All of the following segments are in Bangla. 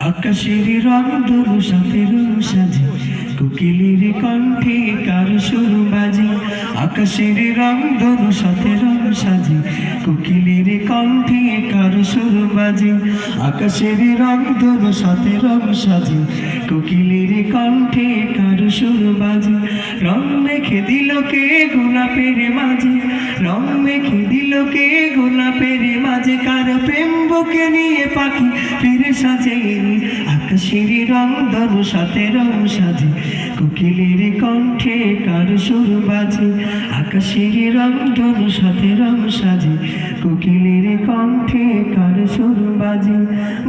আকাশের রং ধরু সাথে রং সাজে। কোকিলের কণ্ঠে কার সুর বাজে? আকাশের রং ধরু সাথে রং সাজে। কোকিলের কণ্ঠে কার সুর বাজে? আকাশের রং ধরু সাথে রং সাজে। কোকিলের কণ্ঠে কার সুর বাজে? রং মেখে দিল কে গোলাপের মাঝে? রং মেখে দিল কে গোলাপের বুকে নিয়ে পাখি ফিরে সাজে। আকাশের রং ধনু সাথে রং সাজে। কোকিলের কণ্ঠে কার সুর বাজে? আকাশের রং ধনু সাথে রং সাজে। কোকিলের কণ্ঠে কার সুর বাজে?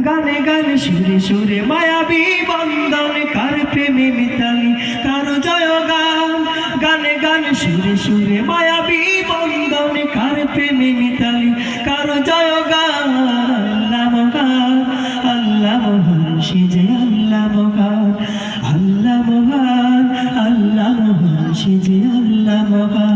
গানে গানে সুরে সুরে মায়াবী বন্দন কার প্রেমে মিতালি? কার জয় গান গানে গানে সুরে সুরে মায়াবী যে আল্লাহ বাবা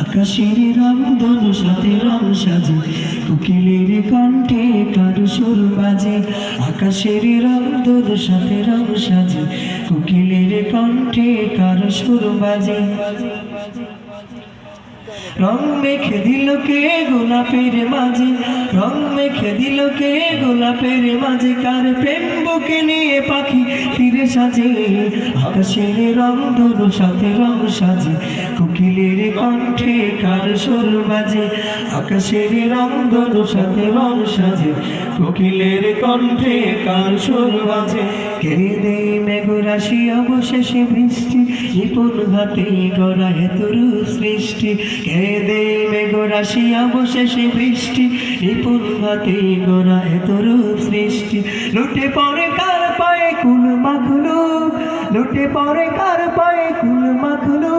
আকাশের রং ধনু, সাথে রং সাজে। কোকিলের কণ্ঠে কার সুর বাজে। আকাশের রং ধনু, সাথে রং সাজে। কোকিলের কণ্ঠে কার সুর বাজে। রং মেখে দিল কে গোলাপের মাঝে? রং মেখে দিল কে গোলাপের মাঝে? কার প্রেম বুকে নিয়ে পাখি ফিরে সাজে? আকাশের রং ধরু সাথে রং সাজে। কোকিলের কণ্ঠে কার সুর বাজে? আকাশের রং ধরু সাথে রং সাজে। কোকিলের কণ্ঠে কার সুর বাজে? কে দেই মেঘরাশি, অবশেষে বৃষ্টি। নিপুণ হাতে গড়া হেতুর সৃষ্টি। কেড়ে দেই মেঘরাশি, অবশেষে বৃষ্টি। নিপুণ হাতে গড়া হেতুর সৃষ্টি। লুটে পড়ে কার পায়ে কুল মাখলো লুটে পরে কার পায়ে কুল মাখলু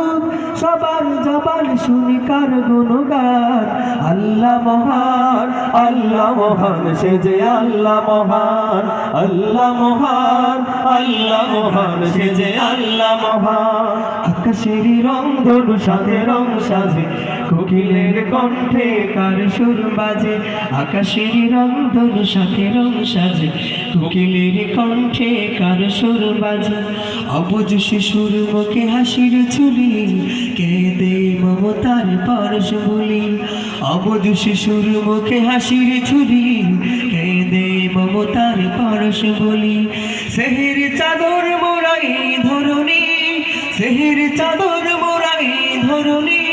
সবার জবান শুনি কার গুণগান? আল্লাহ মহান আল্লাহ মহান, সে যে আল্লাহ মহান। আল্লাহ মহান আল্লাহ মহান, সে যে আল্লাহ মহান। আকাশের রং, ধনু সাথে রং সাজে। কোকিলের কণ্ঠে কার সুর বাজে? আকাশের রং, ধনু সাথে রং সাজে। কোকিলের কণ্ঠে কার সুর বাজে? অবুজ শিশুর মুখে হাসির চুলি কে দে মমতার পরশ বলি। অবুজ শিশুর মুখে হাসির ছুরি কে দে মমতার পরশ বলি। সেহের চাদর ধরণী সেহের চাদর মোরাই ধরণী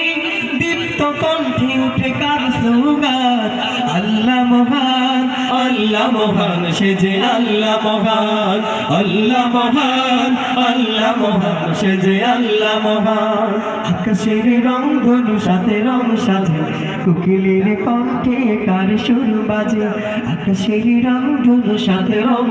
দীপ্ত কণ্ঠে উঠে কার স্লোগান? আল্লাহ মহান আল্লাহ মহান, সে যে আল্লাহ মহান আল্লাহ মহান আল্লাহ মহান, সে যে আল্লাহ মহান। আকাশের রং ধনু, সাথে রং সাজে, কোকিলের কণ্ঠে কার সুর বাজে? আকাশের রং ধনু, সাথে রং